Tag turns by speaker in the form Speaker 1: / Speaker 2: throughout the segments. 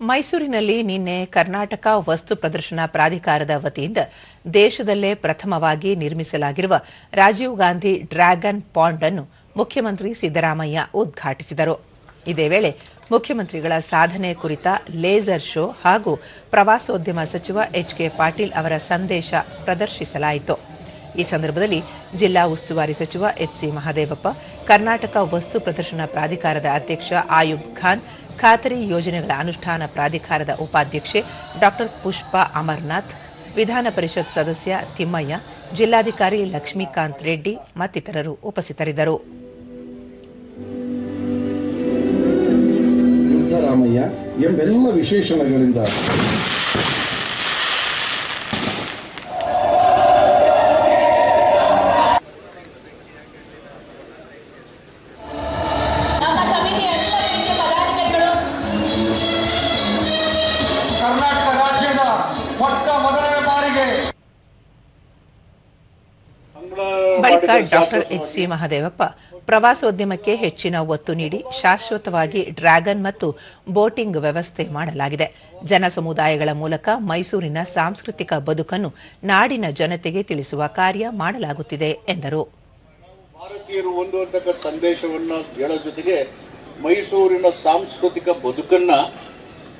Speaker 1: ಮೈಸೂರಿನಲ್ಲಿ ನಿನ್ನೆ ಕರ್ನಾಟಕ ವಸ್ತು ಪ್ರದರ್ಶನ ಪ್ರಾಧಿಕಾರದ ವತಿಯಿಂದ ದೇಶದಲ್ಲೇ ಪ್ರಥಮವಾಗಿ ನಿರ್ಮಿಸಲಾಗಿರುವ ರಾಜೀವ್ ಗಾಂಧಿ ಡ್ರ್ಯಾಗನ್ ಪಾಂಡ್ ಅನ್ನು ಮುಖ್ಯಮಂತ್ರಿ ಸಿದ್ದರಾಮಯ್ಯ ಉದ್ಘಾಟಿಸಿದರು. ಇದೇ ವೇಳೆ ಮುಖ್ಯಮಂತ್ರಿಗಳ ಸಾಧನೆ ಕುರಿತ ಲೇಸರ್ ಶೋ ಹಾಗೂ ಪ್ರವಾಸೋದ್ಯಮ ಸಚಿವ ಎಚ್ ಕೆ ಪಾಟೀಲ್ ಅವರ ಸಂದೇಶ ಪ್ರದರ್ಶಿಸಲಾಯಿತು. ಈ ಸಂದರ್ಭದಲ್ಲಿ ಜಿಲ್ಲಾ ಉಸ್ತುವಾರಿ ಸಚಿವ ಎಚ್ ಸಿ ಮಹದೇವಪ್ಪ, ಕರ್ನಾಟಕ ವಸ್ತು ಪ್ರದರ್ಶನ ಪ್ರಾಧಿಕಾರದ ಅಧ್ಯಕ್ಷ ಆಯುಬ್ ಖಾನ್ ಖಾತರಿ ಯೋಜನೆಗಳ ಅನುಷ್ಠಾನ ಪ್ರಾಧಿಕಾರದ ಉಪಾಧ್ಯಕ್ಷೆ ಡಾಕ್ಟರ್ ಪುಷ್ಪ ಅಮರ್ನಾಥ್, ವಿಧಾನ ಪರಿಷತ್ ಸದಸ್ಯ ತಿಮ್ಮಯ್ಯ, ಜಿಲ್ಲಾಧಿಕಾರಿ ಲಕ್ಷ್ಮೀಕಾಂತ್ ರೆಡ್ಡಿ ಮತ್ತಿತರರು ಉಪಸ್ಥಿತರಿದ್ದರು.
Speaker 2: ಎಂಬೆಲ್ಲ ವಿಶೇಷಣಗಳಿಂದ
Speaker 1: ಬಳಿಕ ಡಾಕ್ಟರ್ ಎಚ್ ಸಿ ಮಹದೇವಪ್ಪ ಪ್ರವಾಸೋದ್ಯಮಕ್ಕೆ ಹೆಚ್ಚಿನ ಒತ್ತು ನೀಡಿ ಶಾಶ್ವತವಾಗಿ ಡ್ರ್ಯಾಗನ್ ಮತ್ತು ಬೋಟಿಂಗ್ ವ್ಯವಸ್ಥೆ ಮಾಡಲಾಗಿದೆ. ಜನ ಸಮುದಾಯಗಳ ಮೂಲಕ ಮೈಸೂರಿನ ಸಾಂಸ್ಕೃತಿಕ ಬದುಕನ್ನು ನಾಡಿನ ಜನತೆಗೆ ತಿಳಿಸುವ ಕಾರ್ಯ ಮಾಡಲಾಗುತ್ತಿದೆ ಎಂದರು.
Speaker 3: ಭಾರತೀಯರು ಸಂದೇಶವನ್ನು ಹೇಳೋ ಜೊತೆಗೆ ಮೈಸೂರಿನ ಸಾಂಸ್ಕೃತಿಕ ಬದುಕನ್ನ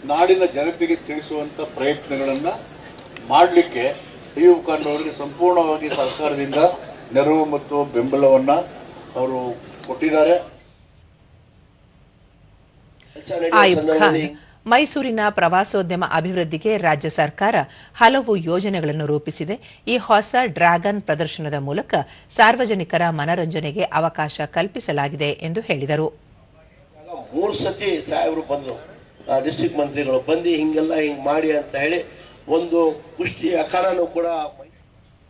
Speaker 3: ನಾಡಿನ ಜನತೆಗೆ ತಿಳಿಸುವಂತ ಪ್ರಯತ್ನಗಳನ್ನು ಮಾಡಲಿಕ್ಕೆ ಖಾನ್ ಅವರಿಗೆ ಸಂಪೂರ್ಣವಾಗಿ ಸರ್ಕಾರದಿಂದ ನೆರವು ಮತ್ತು ಬೆಂಬಲವನ್ನ ಅವರು ಕೊಟ್ಟಿದ್ದಾರೆ.
Speaker 1: ಮೈಸೂರಿನ ಪ್ರವಾಸೋದ್ಯಮ ಅಭಿವೃದ್ಧಿಗೆ ರಾಜ್ಯ ಸರ್ಕಾರ ಹಲವು ಯೋಜನೆಗಳನ್ನು ರೂಪಿಸಿದೆ. ಈ ಹೊಸ ಡ್ರ್ಯಾಗನ್ ಪ್ರದರ್ಶನದ ಮೂಲಕ ಸಾರ್ವಜನಿಕರ ಮನರಂಜನೆಗೆ ಅವಕಾಶ ಕಲ್ಪಿಸಲಾಗಿದೆ ಎಂದು ಹೇಳಿದರು.
Speaker 4: ಮೂರು ಸತಿ ಸಾಹೇಬರು ಬಂದರು. ಡಿಸ್ಟಿಕ್ ಮಂತ್ರಿಗಳು ಬಂದು ಹಿಂಗೆಲ್ಲ ಹಿಂಗೆ ಮಾಡಿ ಅಂತ ಹೇಳಿ ಒಂದು ಕುಷ್ಟಿಯ ಅಖಾಡನೂ ಕೂಡ